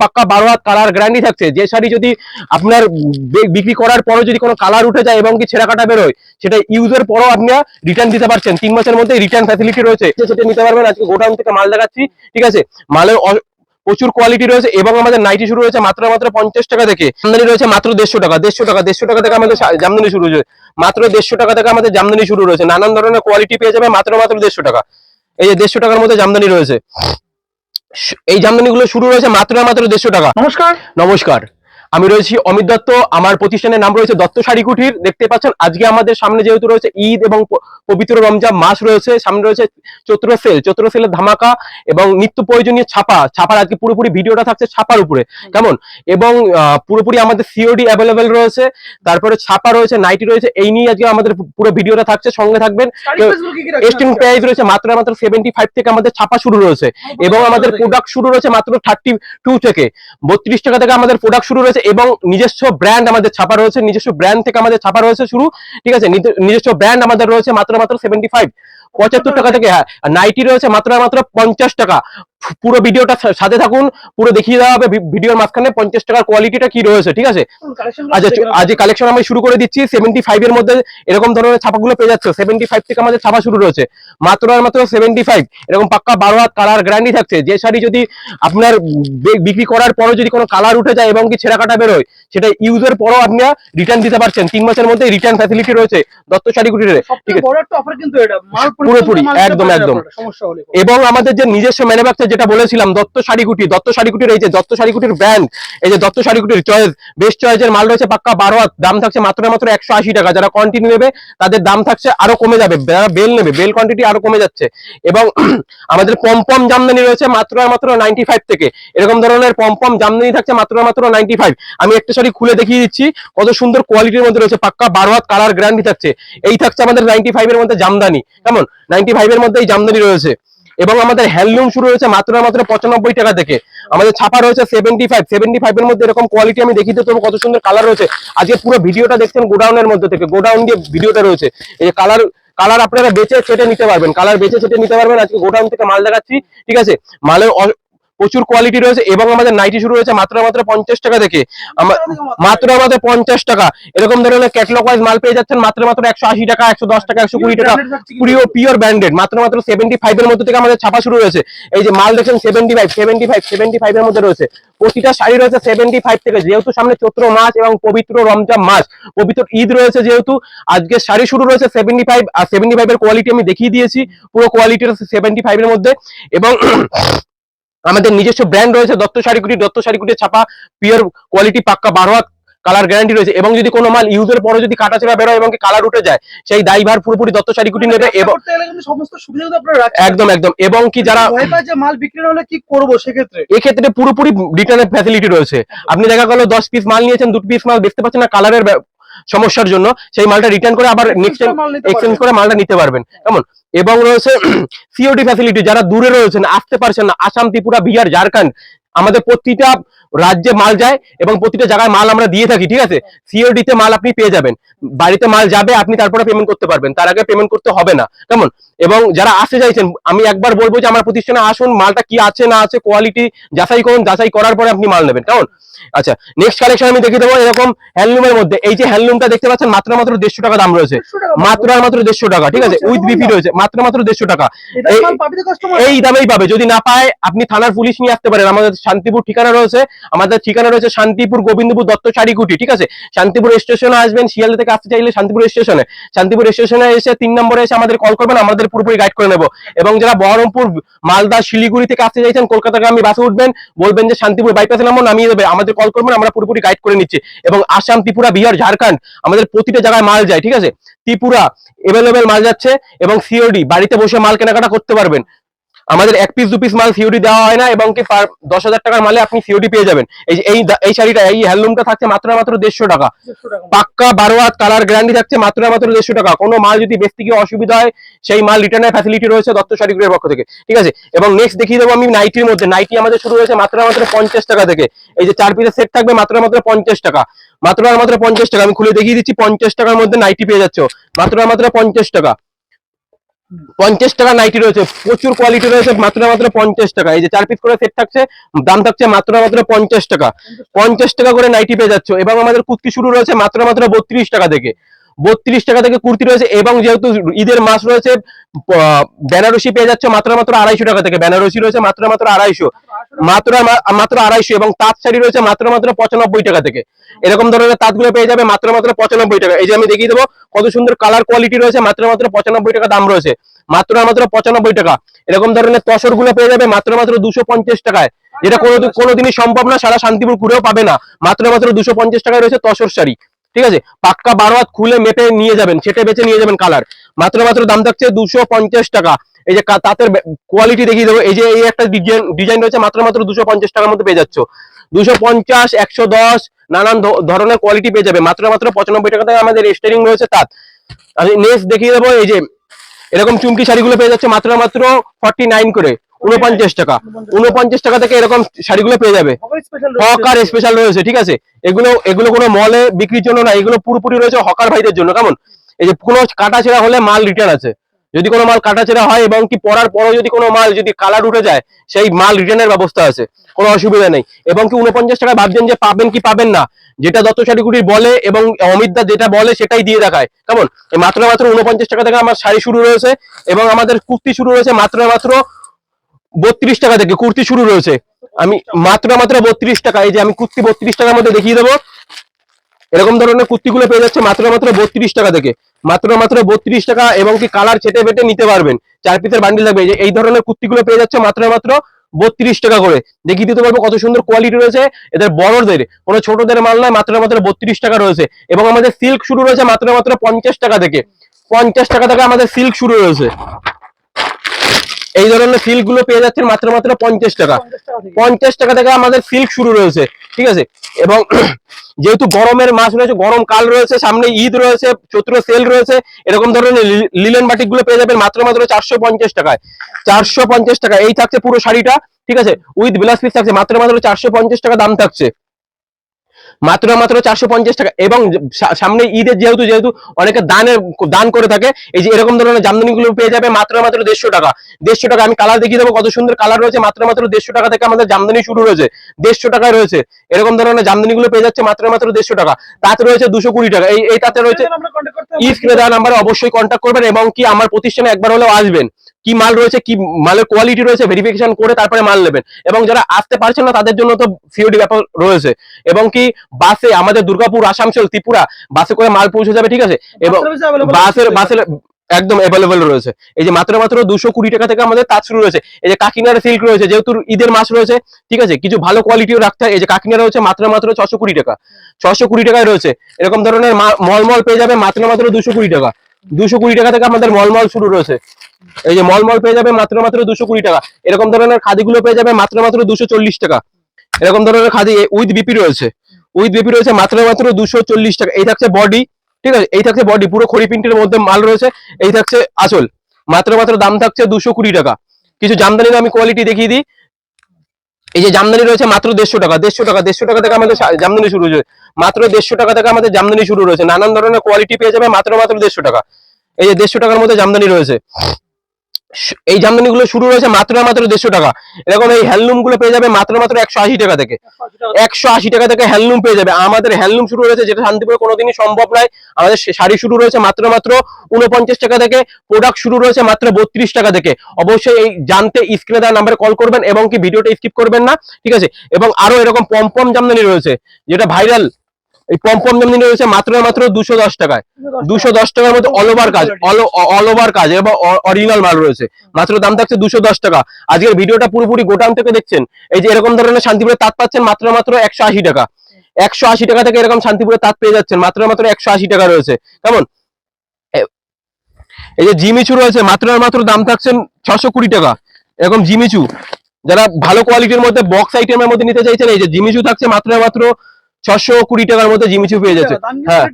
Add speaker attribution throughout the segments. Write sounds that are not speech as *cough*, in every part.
Speaker 1: পাক্কা বারো হাত কালার গ্যারান্টি থাকছে। যে শাড়ি যদি আপনার বিক্রি করার পরও যদি কোনো কালার উঠে যায় এবং কি ছেঁড়া কাটা বেরোয়, সেটা ইউজের পরও আপনি রিটার্ন দিতে পারছেন। তিন মাসের মধ্যে রিটার্ন ফ্যাসিলিটি রয়েছে। সেটা নিতে পারবেন, আজকে গোডাউন থেকে মাল দেখাচ্ছি, ঠিক আছে? মালের প্রচুর কোয়ালিটি রয়েছে এবং আমাদের নাইটি শুরু হয়েছে মাত্র মাত্র পঞ্চাশ টাকা থেকে। জামদানি রয়েছে মাত্র দেড়শো টাকা দেড়শো টাকা দেড়শো টাকা থেকে আমাদের জামদানি শুরু হয়েছে। মাত্র দেড়শো টাকা থেকে আমাদের জামদানি শুরু রয়েছে। নানান ধরনের কোয়ালিটি পেয়ে যাবে মাত্র মাত্র দেড়শো টাকা। এই যে দেড়শো টাকার মধ্যে জামদানি রয়েছে। এই জামদানি গুলো শুরু হয়েছে মাত্র মাত্র দেড়শো টাকা।
Speaker 2: নমস্কার।
Speaker 1: নমস্কার। আমি রয়েছি অমিত দত্ত আমার প্রতিষ্ঠানের নাম রয়েছে দত্ত শাড়ি কুঠির দেখতে পাচ্ছেন আজকে আমাদের সামনে যেহেতু রয়েছে ঈদ এবং পবিত্র রমজান মাস রয়েছে সামনে রয়েছে চৈত্র সেল। চৈত্র সেলের ধামাকা এবং নিত্য প্রয়োজনীয় ছাপা। ছাপার আজকে পুরোপুরি ভিডিওটা থাকছে ছাপার উপরে। কেমন? এবং পুরোপুরি আমাদের সিওডি অ্যাভেলেবেল রয়েছে। তারপরে ছাপা রয়েছে নাইটি রয়েছে এই নিয়ে আজকে আমাদের পুরো ভিডিওটা থাকছে। সঙ্গে থাকবেন। এস্টিং প্রাইস রয়েছে মাত্র মাত্র সেভেন্টি ফাইভ থেকে আমাদের ছাপা শুরু রয়েছে। এবং আমাদের প্রোডাক্ট শুরু রয়েছে মাত্র থার্টি টু থেকে। বত্রিশ টাকা থেকে আমাদের প্রোডাক্ট শুরু রয়েছে এবং নিজস্ব ব্র্যান্ড আমাদের ছাপা রয়েছে, নিজস্ব ব্র্যান্ড থেকে আমাদের ছাপা রয়েছে শুরু, ঠিক আছে? নিজস্ব ব্র্যান্ড আমাদের রয়েছে মাত্র মাত্র সেভেন্টি ফাইভ পঁচাত্তর টাকা থেকে হ্যাঁ নাইটি রয়েছে মাত্র মাত্র পঞ্চাশ টাকা। পুরো ভিডিওটা সাথে থাকুন পুরো দেখিয়ে দেওয়া হবে ভিডিওর মাঝখানে পঞ্চাশ টাকার কোয়ালিটিটা কি রয়েছে ঠিক আছে? আচ্ছা। আজ কালেকশন আমি শুরু করে দিচ্ছি সেভেন্টি ফাইভ এর মধ্যে এরকম ধরনের ছাপাগুলো পেয়ে যাচ্ছে সেভেন্টি ফাইভ থেকে আমাদের ছাপা শুরু রয়েছে। মাত্র আর মাত্র সেভেন্টি ফাইভ এরকম পাক্কা বারো হাত কালার গ্যারান্টি থাকছে যে শাড়ি যদি আপনার বিক্রি করার পরও যদি কোনো কালার উঠে যায় এবং কি ছেঁড়া কাটা বেরোয় সেটা ইউজের পরও আপনি রিটার্ন দিতে পারছেন। তিন মাসের মধ্যে রিটার্ন ফ্যাসিলিটি রয়েছে দত্ত শাড়ি কুটিরে। ঠিক আছে? পুরোপুরি, একদম, একদম। এবং আমাদের যে নিজস্ব ম্যানুফ্যাকচার যেটা বলেছিলাম দত্ত শাড়িকুটি দত্ত শাড়িকুটির এই যে দত্ত শাড়িকুটির ব্র্যান্ড এই যে দত্ত শাড়িকুটির চয়েস বেস্ট চয়েসের মাল রয়েছে পাক্কা বারো হাত দাম থাকছে মাত্র মাত্র একশো আশি টাকা। যারা কন্টিনিউ নেবে তাদের দাম থাকছে আরও কমে যাবে যারা বেল নেবে বেল কোয়ান্টিটি আরও কমে যাচ্ছে। এবং *clears throat* আমাদের পমপম জামদানি রয়েছে মাত্র মাত্র নাইনটি ফাইভ থেকে। এরকম ধরনের পমপম জামদানি থাকছে মাত্র মাত্র নাইনটি ফাইভ আমি একটা শাড়ি খুলে দেখিয়ে দিচ্ছি কত সুন্দর কোয়ালিটির মধ্যে রয়েছে পাক্কা বারো হাত কালার গ্যারান্টি থাকছে। এই থাকছে আমাদের নাইনটি ফাইভ এর মধ্যে জামদানি কেমন? নাইনটি ফাইভ এর মধ্যে এই জামদানি রয়েছে। এবং আমাদের হ্যান্ডলুম শুরু হয়েছে মাত্র মাত্র পঁচানব্বই টাকা থেকে। আমাদের ছাপা রয়েছে সেভেন্টি ফাইভ সেভেন্টি ফাইভ এর মধ্যে এরকম কোয়ালিটি আমি দেখিয়ে দেবো কত সুন্দর কালার রয়েছে। আজকে পুরো ভিডিওটা দেখছেন গোডাউনের মধ্যে থেকে। গোডাউন দিয়ে ভিডিওটা রয়েছে। এই কালার কালার আপনারা বেছে সেটে নিতে পারবেন। কালার বেছে সেটে নিতে পারবেন। আজকে গোডাউন থেকে মাল দেখাচ্ছি। ঠিক আছে? মালের প্রচুর কোয়ালিটি রয়েছে এবং আমাদের নাইটি শুরু হয়েছে মাত্র মাত্র পঞ্চাশ টাকা থেকে মাত্র আমাদের পঞ্চাশ টাকা। এরকম ধরনের ক্যাটলগ ওয়াইজ মাল পেয়ে যাচ্ছেন মাত্র মাত্র একশো আশি টাকা একশো দশ টাকা একশো কুড়ি টাকা। পুরো পিওর ব্র্যান্ডেড মাত্র মাত্র সেভেন্টি ফাইভ এর মধ্যে থেকে আমাদের ছাপা শুরু হয়েছে। এই যে মাল দেখছেন seventy five seventy five seventy five এর মধ্যে রয়েছে। প্রতিটা শাড়ি রয়েছে সেভেন্টি ফাইভ থেকে যেহেতু সামনে চৈত্র মাস এবং পবিত্র রমজান মাস পবিত্র ঈদ রয়েছে যেহেতু আজকে শাড়ি শুরু রয়েছে সেভেন্টি ফাইভ আর সেভেন্টি ফাইভ এর কোয়ালিটি আমি দেখিয়ে দিয়েছি। পুরো কোয়ালিটি রয়েছে সেভেন্টি ফাইভ এর মধ্যে। এবং আমাদের নিজস্ব ব্র্যান্ড রয়েছে দত্ত শাড়িকুটি দত্ত শাড়িকুটি ছাপা পিওর কোয়ালিটি পাক্কা বারো হাত কালার গ্যারান্টি রয়েছে এবং যদি কোনো মাল ইউজের পরে যদি কাটা চেপা বেরোয় এবং কালার উঠে যায় সেই দায়ভার পুরোপুরি দত্ত শাড়িকুটি নেবে এবং
Speaker 2: সমস্ত সুবিধা
Speaker 1: একদম একদম। এবং কি যারা
Speaker 2: যে মাল বিক্রি হলে কি করব সেক্ষেত্রে?
Speaker 1: এক্ষেত্রে পুরোপুরি রিটার্নের ফ্যাসিলিটি রয়েছে। আপনি দেখা গেল দশ পিস মাল নিয়েছেন দুটো পিস মাল দেখতে পাচ্ছেন না কালারের সমস্যার জন্য সেই মালটা রিটার্ন করে আবার নেক্সট এক্সচেঞ্জ করে মালটা নিতে পারবেন। কেমন? এবং রয়েছে *clears throat* সিওডি ফ্যাসিলিটি যারা দূরে রয়েছেন আসতে পারছেন না। আসাম ত্রিপুরা বিহার ঝাড়খণ্ড। আমাদের প্রতিটা রাজ্যে মাল যায় এবং প্রতিটা জায়গায় মাল আমরা দিয়ে থাকি ঠিক আছে? সিওডি তে মাল আপনি পেয়ে যাবেন। বাড়িতে মাল যাবে আপনি তারপরে পেমেন্ট করতে পারবেন। তার আগে পেমেন্ট করতে হবে না। কেমন? এবং যারা আসতে চাইছেন আমি একবার বলব যে আমার প্রতিষ্ঠানে আসুন মালটা কি আছে না আছে কোয়ালিটি যাচাই করুন যাচাই করার পরে আপনি মাল নেবেন। কেমন? আচ্ছা নেক্সট কালেকশন আমি দেখিয়ে দেবো এরকম হ্যান্ডলুমের মধ্যে। এই যে হ্যান্ডলুমটা দেখতে পাচ্ছেন মাত্র মাত্র দেড়শো টাকা দাম রয়েছে।
Speaker 2: 150
Speaker 1: মাত্র? আর মাত্র দেড়শো টাকা ঠিক আছে? উইথ বিপি রয়েছে মাত্র মাত্র দেড়শো টাকা। এই দামেই পাবে। যদি না পায় আপনি থানার পুলিশ নিয়ে আসতে পারেন। আমাদের শান্তিপুর ঠিকানা রয়েছে, আমাদের ঠিকানা রয়েছে শান্তিপুর গোবিন্দপুর দত্ত চারিকুটি, ঠিক আছে? শান্তিপুর স্টেশনে আসবেন, শিয়ালদা থেকে আসতে চাইলে শান্তিপুর স্টেশনে। শান্তিপুর স্টেশনে এসে তিন নম্বরে এসে আমাদের কল করবেন, আমাদের পুরোপুরি গাইড করে নেব। এবং যারা বহরমপুর, মালদা, শিলিগুড়ি থেকে আসতে চাইছেন, কলকাতাগামী বাসে উঠবেন, বলবেন যে শান্তিপুর বাইপাসে নামো নামিয়ে দেবে, আমাদের কল করবেন, আমরা পুরোপুরি গাইড করে নিচ্ছি। এবং আসাম, ত্রিপুরা, বিহার, ঝাড়খণ্ড, আমাদের প্রতিটা জায়গায় মাল যায়, ঠিক আছে? ত্রিপুরা এভেলেবেল মাল যাচ্ছে এবং সিওডি বাড়িতে বসে মাল কেনাকাটা করতে পারবেন। আমাদের এক পিস দু পিস মাল সিওডি দেওয়া হয় না এবং কি দশ হাজার টাকার মালে আপনি সিওডি পেয়ে যাবেন। এই যে এই এই শাড়িটা এই হ্যান্ডলুমটা থাকছে মাত্র মাত্র দেড়শো টাকা। পাক্কা বারো হাত কালার গ্যারান্টি থাকছে মাত্র মাত্র দেড়শো টাকা। কোনো মাল যদি বেচতে গিয়ে অসুবিধা হয় সেই মাল রিটার্নের ফ্যাসিলিটি রয়েছে দত্ত শাড়িগুলোর পক্ষ থেকে। ঠিক আছে? এবং নেক্সট দেখিয়ে দেবো আমি নাইটির মধ্যে। নাইটি আমাদের শুরু হয়েছে মাত্র মাত্র পঞ্চাশ টাকা থেকে। এই যে চার পিসের সেট থাকবে মাত্র মাত্র পঞ্চাশ টাকা। মাত্র আর মাত্র পঞ্চাশ টাকা। আমি খুলে দেখিয়ে দিচ্ছি পঞ্চাশ টাকার মধ্যে নাইটি পেয়ে যাচ্ছ। মাত্র মাত্র পঞ্চাশ টাকা। পঞ্চাশ টাকা নাইটি রয়েছে, প্রচুর কোয়ালিটি রয়েছে, মাত্র মাত্র পঞ্চাশ টাকা। এই যে চার পিস করে সেট থাকছে, দাম থাকছে মাত্র মাত্র পঞ্চাশ টাকা। পঞ্চাশ টাকা করে নাইটি পেয়ে যাচ্ছে। এবং আমাদের কুর্তি শুরু রয়েছে মাত্র মাত্র বত্রিশ টাকা থেকে। বত্রিশ টাকা থেকে কুর্তি রয়েছে এবং যেহেতু ঈদের মাস রয়েছে বেনারসি পেয়ে যাচ্ছে মাত্র মাত্র আড়াইশো টাকা থেকে। বেনারসি রয়েছে মাত্র মাত্র আড়াইশো। মাত্র মাত্র আড়াইশো এবং তাঁত শাড়ি রয়েছে মাত্র মাত্র পঁচানব্বই টাকা থেকে। এরকম ধরনের তাঁতগুলো পেয়ে যাবে মাত্র মাত্র পঁচানব্বই টাকা। এই যে আমি দেখিয়ে দেবো কত সুন্দর কালার কোয়ালিটি রয়েছে, মাত্র মাত্র পঁচানব্বই টাকা দাম রয়েছে। মাত্র মাত্র পঁচানব্বই টাকা। এরকম ধরনের তসরগুলো পেয়ে যাবে মাত্র মাত্র দুশো পঞ্চাশ টাকায়। যেটা কোনো কোনোদিনই সম্ভব না, সারা শান্তিপুর ঘুরেও পাবে না। মাত্র মাত্র দুশো পঞ্চাশ টাকায় রয়েছে তসর শাড়ি। ঠিক আছে? পাক্কা বারো হাত খুলে মেপে নিয়ে যাবেন সেটে বেছে নিয়ে যাবেন কালার মাত্র মাত্র দাম থাকছে দুশো টাকা। এই যে তাঁতের কোয়ালিটি দেখিয়ে দেবো। এই যে, এই একটা ডিজাইন ডিজাইন রয়েছে, মাত্র মাত্র দুশো পঞ্চাশ টাকার মধ্যে পেয়ে যাচ্ছ। দুশো পঞ্চাশ, একশো দশ, নানান ধরনের কোয়ালিটি পেয়ে যাবে। মাত্র মাত্র পঁচানব্বই টাকা থেকে আমাদের স্টারিং রয়েছে তাঁত। আমি নেক্সট দেখিয়ে দেবো, এই যে, এরকম চুমকি শাড়িগুলো পেয়ে যাচ্ছে, মাত্র মাত্র ফর্টি নাইন করে। উনপঞ্চাশ টাকা। উনপঞ্চাশ টাকা থেকে এরকম শাড়িগুলো পেয়ে যাবে।
Speaker 2: হকার স্পেশাল
Speaker 1: রয়েছে। ঠিক আছে? এগুলো এগুলো কোনো মলে বিক্রির জন্য না এগুলো পুরোপুরি রয়েছে হকার ভাইদের জন্য কেমন? এই যে কোনো কাটা ছেঁড়া হলে মাল রিটার্ন আছে। যদি কোনো মাল কাটা ছেঁড়া হয় এবং কি পরার পরও যদি কোনো মাল যদি কালার উঠে যায় সেই মাল রিটার্নের ব্যবস্থা আছে। কোনো অসুবিধা নেই। এবং কি উনপঞ্চাশ টাকা ভাবছেন যে পাবেন কি পাবেন না? যেটা দত্ত শাড়িগুড়ি বলে এবং অমিত দা যেটা বলে সেটাই দিয়ে দেখায় কেমন? মাত্র মাত্র উনপঞ্চাশ টাকা থেকে আমার শাড়ি শুরু রয়েছে এবং আমাদের কুর্তি শুরু রয়েছে মাত্র মাত্র বত্রিশ টাকা থেকে কুর্তি শুরু রয়েছে। আমি মাত্র মাত্র বত্রিশ টাকা, এই যে আমি কুর্তি বত্রিশ টাকার মধ্যে দেখিয়ে দেবো। এরকম ধরনের কুর্তিগুলো পেয়ে যাচ্ছে মাত্র মাত্র বত্রিশ টাকা থেকে মাত্র মাত্র বত্রিশ টাকা এবং কি কালার ছেটে বেটে নিতে পারবেন। চার পিসের বান্ডিল থাকবে যে এই ধরনের কুর্তিগুলো পেয়ে যাচ্ছে মাত্র মাত্র বত্রিশ টাকা করে। দেখিয়ে দিতে পারব কত সুন্দর কোয়ালিটি রয়েছে। এদের বড়দের, কোনো ছোটদের মাল নয়, মাত্র মাত্র বত্রিশ টাকা রয়েছে। এবং আমাদের সিল্ক শুরু রয়েছে মাত্র মাত্র পঞ্চাশ টাকা থেকে পঞ্চাশ টাকা থেকে আমাদের সিল্ক শুরু রয়েছে। এই ধরনের সিল্কগুলো পেয়ে যাচ্ছেন মাত্র মাত্র পঞ্চাশ টাকা। পঞ্চাশ টাকা থেকে। আমাদের সিল্ক শুরু রয়েছে ঠিক আছে? এবং *clears throat* যেহেতু গরমের মাস রয়েছে গরম কাল রয়েছে সামনে ঈদ রয়েছে চৈত্র সেল রয়েছে এরকম ধরনের লিলেন বাটিকগুলো পেয়ে যাবেন মাত্র মাত্র চারশো পঞ্চাশ টাকায়। চারশো পঞ্চাশ টাকা এই থাকছে পুরো শাড়িটা ঠিক আছে? উইথ ব্লাউজ পিস থাকছে মাত্র মাত্র চারশো পঞ্চাশ টাকা দাম থাকছে। মাত্র মাত্র চারশো পঞ্চাশ টাকা। এবং সামনে ঈদের যেহেতু যেহেতু অনেকে দানের দান করে থাকে এই যে এরকম ধরনের জামদানি গুলো পেয়ে যাবে মাত্র মাত্র দেড়শো টাকা। দেড়শো টাকা আমি কালার দেখিয়ে দেবো কত সুন্দর কালার রয়েছে মাত্র মাত্র দেড়শো টাকা থেকে আমাদের জামদানি শুরু রয়েছে। দেড়শো টাকায় রয়েছে। এরকম ধরনের জামদানি গুলো পেয়ে যাচ্ছে মাত্র মাত্র দেড়শো টাকা। তাতে রয়েছে দুশো কুড়ি টাকা। এই এই তাতে রয়েছে ই স্ক্রিনে দেওয়া নাম্বারে অবশ্যই কন্ট্যাক্ট করবেন এবং কি আমার প্রতিষ্ঠানে একবার হলেও আসবেন। কি মাল রয়েছে কি মালের কোয়ালিটি রয়েছে ভেরিফিকেশন করে তারপরে মাল নেবেন। এবং যারা আসতে পারছেন না তাদের জন্য তো সিওডি ব্যাপার রয়েছে। এবং কি বাসে আমাদের দুর্গাপুর আসানসোল ত্রিপুরা বাসে করে মাল পৌঁছে যাবে ঠিক আছে? এবং বাসের বাসের একদম অ্যাভেলেবল রয়েছে। এই যে মাত্র মাত্র দুশো কুড়ি টাকা থেকে আমাদের তাজ শুরু রয়েছে এই যে কাকিনাড়া সিল্ক রয়েছে যেহেতু ঈদের মাস রয়েছে ঠিক আছে? কিছু ভালো কোয়ালিটিও রাখতে হয়। এই যে কাকিনাড়া রয়েছে মাত্র মাত্র ছশো কুড়ি টাকা। ছশো কুড়ি টাকায় রয়েছে। এরকম ধরনের মলমল পেয়ে যাবে মাত্র মাত্র দুশো কুড়ি টাকা। দুশো কুড়ি টাকা থেকে আমাদের মলমল শুরু রয়েছে। এই যে মলমল পেয়ে যাবে মাত্র মাত্র দুশো কুড়ি টাকা। এরকম ধরনের খাদিগুলো পেয়ে যাবে মাত্র মাত্র দুশো চল্লিশ টাকা। এরকম ধরনের খাদি উইথ বিপি রয়েছে। উইথ বিপি রয়েছে মাত্র মাত্র দুশো চল্লিশ টাকা। এই থাকছে বডি ঠিক আছে? এই থাকছে বডি পুরো খড়ি মধ্যে মাল রয়েছে। এই থাকছে আসল। মাত্র মাত্র দাম থাকছে দুশো কুড়ি টাকা। কিছু জামদানির আমি কোয়ালিটি দেখিয়ে দিই। এই যে জামদানি রয়েছে মাত্র দেড়শো টাকা দেড়শো টাকা দেড়শো টাকা থেকে আমাদের জামদানি শুরু হয়েছে। মাত্র দেড়শো টাকা থেকে আমাদের জামদানি শুরু রয়েছে। নানান ধরনের কোয়ালিটি পেয়ে যাবে মাত্র মাত্র দেড়শো টাকা। এই যে দেড়শো টাকার মধ্যে জামদানি রয়েছে। এই জামদানি গুলো শুরু রয়েছে মাত্র মাত্র দেড়শো টাকা। এরকম এই হ্যান্ডলুমগুলো পেয়ে যাবে মাত্র মাত্র একশো আশি টাকা থেকে। একশো আশি টাকা থেকে হ্যান্ডলুম পেয়ে যাবে। আমাদের হ্যান্ডলুম শুরু হয়েছে যেটা শান্তিপুরে কোনোদিনই সম্ভব নয়। আমাদের শাড়ি শুরু রয়েছে মাত্র মাত্র উনপঞ্চাশ টাকা থেকে। প্রোডাক্ট শুরু রয়েছে মাত্র বত্রিশ টাকা থেকে। অবশ্যই এই জানতে স্ক্রিনে দেওয়া নাম্বারে কল করবেন এবং কি ভিডিওটা স্কিপ করবেন না। ঠিক আছে? এবং আরও এরকম পম্পম জামদানি রয়েছে, যেটা ভাইরাল এই পম্পম জামদানি রয়েছে মাত্র মাত্র দুশো দশ টাকায়। দুশো দশ টাকার মধ্যে অল ওভার কাজ অল ওভার কাজ এবং অরিজিনাল মাল রয়েছে। মাত্র দাম থাকছে দুশো দশ টাকা। আজকের ভিডিওটা পুরোপুরি গোটাম থেকে দেখছেন, এই যে এরকম ধরনের শান্তিপুরের তাঁত পাচ্ছেন মাত্র মাত্র একশো আশি টাকা। একশো আশি টাকা থেকে এরকম শান্তিপুরের তাঁত পেয়ে যাচ্ছেন, মাত্র মাত্র একশো আশি টাকা রয়েছে। কেমন? এই যে জিমিচু রয়েছে, মাত্র মাত্র দাম থাকছেন ছশো কুড়ি টাকা। এরকম জিমিচু, যারা ভালো কোয়ালিটির মধ্যে বক্স আইটেমের মধ্যে নিতে চাইছেন, এই যে জিমিচু থাকছে মাত্র মাত্র ছশো কুড়ি টাকার মধ্যে জিমিচু পেয়ে যাচ্ছে। হ্যাঁ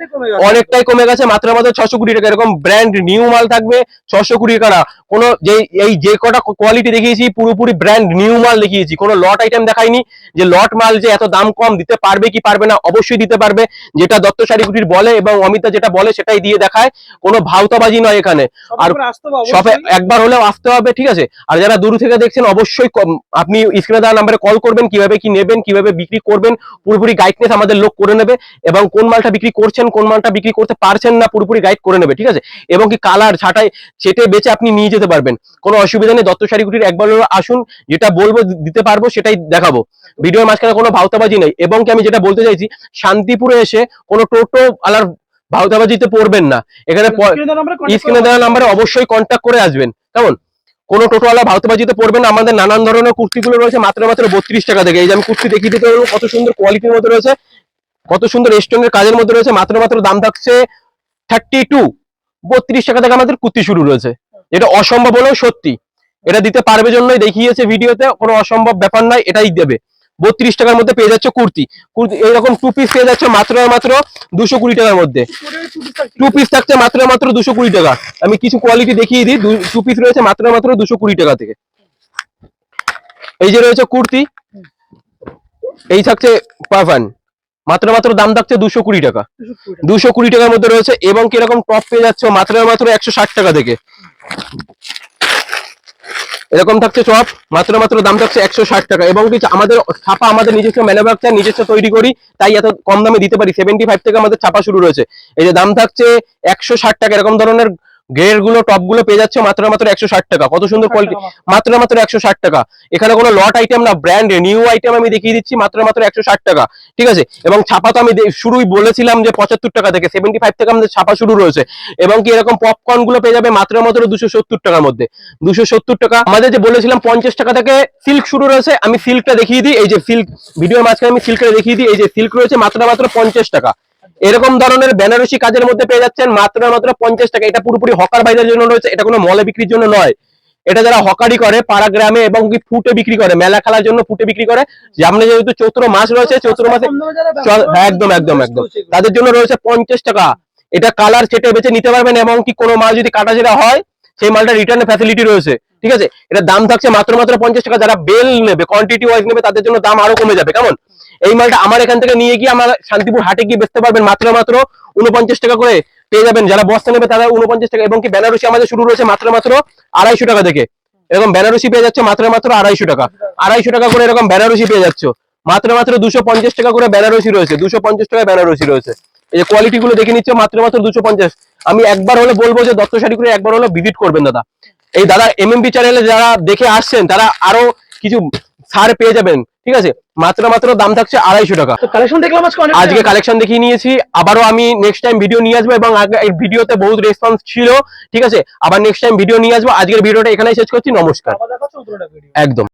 Speaker 2: অনেকটাই কমে গেছে।
Speaker 1: মাত্র মাত্র ছশো কোটি টাকা। এরকম ব্র্যান্ড নিউ মাল থাকবে ছশো কোটি টাকা কোনো যে এই যে কটা কোয়ালিটি দেখিয়েছি পুরোপুরি ব্র্যান্ড নিউ মাল দেখিয়েছি। কোনো লট আইটেম দেখাইনি যে লট মাল যে এত দাম কম দিতে পারবে কি পারবে না অবশ্যই দিতে পারবে। যেটা দত্ত শাড়িকুটির বলে এবং অমিতা যেটা বলে সেটাই দিয়ে দেখায়। কোনো ভাওতাবাজি নয় এখানে। আর
Speaker 2: অবশ্যই।
Speaker 1: একবার হলেও আসতে হবে ঠিক আছে? আর যারা দূর থেকে দেখছেন অবশ্যই আপনি স্ক্রিনে দেওয়া নাম্বারে কল করবেন কীভাবে কি নেবেন কীভাবে বিক্রি করবেন। পুরোপুরি গাইডনেস আমাদের লোক করে নেবে এবং কোন মালটা বিক্রি করছেন কোন মালটা বিক্রি করতে পারছেন না পুরোপুরি গাইড করে নেবে ঠিক আছে? এবং কি কালার ছাটাই সেটে বেচে আপনি নিয়ে যেতে পারবেন। কোনো অসুবিধা নেই দত্ত শাড়িগুটির একবার আসুন যেটা বলব দিতে পারব সেটাই দেখাবো। ভিডিওর মাঝখানে কোনো ভাওতাবাজি নেই এবং কি আমি যেটা বলতে চাইছি শান্তিপুরে এসে কোনো টোটো আলার ভাওতাবাজিতে পড়বেন না। এখানে
Speaker 2: স্ক্রিনে দেওয়া নাম্বারে
Speaker 1: অবশ্যই কন্ট্যাক্ট করে আসবেন কেমন? কোনো টোটোওয়ালা ভারতবাজিতে পড়বে না। আমাদের নানান ধরনের কুর্তিগুলো রয়েছে, মাত্র মাত্র বত্রিশ টাকা থেকে। এই যে আমি কুর্তি দেখিয়ে দিতে পারব, কত সুন্দর কোয়ালিটির মধ্যে রয়েছে, কত সুন্দর স্টোনের কাজের মধ্যে রয়েছে, মাত্র মাত্র দাম থাকছে থার্টি টু বত্রিশ টাকা থেকে আমাদের কুর্তি শুরু রয়েছে। এটা অসম্ভব হলেও সত্যি। এটা দিতে পারবে জন্যই দেখিয়েছে ভিডিওতে কোনো অসম্ভব ব্যাপার নয়, এটাই দেবে। বত্রিশ টাকার মধ্যে পেয়ে যাচ্ছে কুর্তি। কুর্তি এইরকম টু পিস পেয়ে যাচ্ছে মাত্র মাত্র দুশো কুড়ি টাকার মধ্যে। টু পিস থাকছে মাত্র মাত্র দুশো কুড়ি টাকা। আমি কিছু কোয়ালিটি দেখিয়ে দিই। টু পিস রয়েছে মাত্র মাত্র দুশো কুড়ি টাকা থেকে। এই যে রয়েছে কুর্তি, এই থাকছে পারফান মাত্র মাত্র দাম থাকছে দুশো কুড়ি টাকা। দুশো কুড়ি টাকার মধ্যে রয়েছে এবং কীরকম টপ পেয়ে যাচ্ছে মাত্র মাত্র একশো ষাট টাকা থেকে। এরকম থাকছে চপ মাত্র মাত্র দাম থাকছে একশো ষাট টাকা। এবং কিছু আমাদের ছাপা আমাদের নিজস্ব ম্যানুফ্যাকচার নিজস্ব তৈরি করি, তাই এত কম দামে দিতে পারি। সেভেন্টি ফাইভ থেকে আমাদের ছাপা শুরু রয়েছে। এই যে দাম থাকছে একশো ষাট টাকা, এরকম ধরনের গ্রেডগুলো টপগুলো পেয়ে যাচ্ছে মাত্র মাত্র একশো ষাট টাকা। কত সুন্দর কোয়ালিটি মাত্র। মাত্র একশো ষাট টাকা। এখানে কোনো লট আইটেম না ব্র্যান্ড নিউ আইটেম আমি দেখিয়ে দিচ্ছি মাত্র মাত্র একশো ষাট টাকা। ঠিক আছে? এবং ছাপা তো আমি শুরুই বলেছিলাম যে পঁচাত্তর টাকা থেকে সেভেন্টি ফাইভ থেকে আমাদের ছাপা শুরু রয়েছে। এবং কি এরকম পপকর্নগুলো পেয়ে যাবে মাত্র মাত্র দুশো সত্তর টাকার মধ্যে। দুশো সত্তর টাকা। আমাদের যে বলেছিলাম পঞ্চাশ টাকা থেকে সিল্ক শুরু রয়েছে আমি সিল্কটা দেখিয়ে দিই। এই যে সিল্ক ভিডিওর মাঝখানে আমি সিল্কটা দেখিয়ে দিই। এই যে সিল্ক রয়েছে মাত্র মাত্র পঞ্চাশ টাকা। এরকম ধরনের বেনারসি কাজের মধ্যে পেয়ে যাচ্ছেন মাত্র মাত্র পঞ্চাশ টাকা। এটা পুরোপুরি হকার বাইরের জন্য রয়েছে এটা কোনো মলে বিক্রির জন্য নয়। এটা যারা হকারি করে পাড়া গ্রামে এবং কি ফুটে বিক্রি করে মেলা খেলার জন্য ফুটে বিক্রি করে সামনে যেহেতু চৈত্র মাস রয়েছে চৈত্র মাসে একদম একদম একদম। তাদের জন্য রয়েছে পঞ্চাশ টাকা। এটা কালার সেটে বেছে নিতে পারবেন এবং কি কোনো মাল যদি কাটা যেটা হয় সেই মালটা রিটার্নের ফ্যাসিলিটি রয়েছে, ঠিক আছে? এটা দাম থাকছে মাত্র মাত্র পঞ্চাশ টাকা, যারা বেল নেবে কোয়ান্টিটি ওয়াইজ নেবে, তাদের জন্য দাম আরও কমে যাবে, কেমন? এই মালটা আমার এখান থেকে নিয়ে গিয়ে আমার শান্তিপুর হাটে গিয়ে বেচতে পারবেন, মাত্র মাত্র উনপঞ্চাশ টাকা করে পেয়ে যাবেন। যারা বস্তা নেবে, তারা উনপঞ্চাশ টাকা, এবং কি বেনারসি আমাদের শুরু রয়েছে মাত্র মাত্র আড়াইশো টাকা থেকে। এরকম বেনারসি পেয়ে যাচ্ছে মাত্র মাত্র আড়াইশো টাকা। আড়াইশো টাকা করে এরকম বেনারসি পেয়ে যাচ্ছে। মাত্র মাত্র দুশো টাকা করে বেনারসি রয়েছে, দুশো টাকা বেনারসি রয়েছে। এই যে কোয়ালিটি গুলো দেখে নিচ্ছে মাত্র মাত্র দুশো পঞ্চাশ। আমি একবার হলে বলব যে দত্ত শাড়ি করে একবার হলে ভিজিট করবেন দাদা। এই দাদা এমএমপি চ্যানেলে যারা দেখে আসছেন তারা আরও কিছু ছাড় পেয়ে যাবেন ঠিক আছে? মাত্র মাত্র দাম থাকছে আড়াইশো টাকা।
Speaker 2: কালেকশন দেখলাম আজকে
Speaker 1: কালেকশন দেখিয়ে নিয়েছি। আবারও আমি নেক্সট টাইম ভিডিও নিয়ে আসব এবং আগে এই ভিডিওতে বহুত রেসপন্স ছিল ঠিক আছে? আবার নেক্সট টাইম ভিডিও নিয়ে আসব। আজকের ভিডিওটা এখানেই শেষ করছি। নমস্কার। একদম।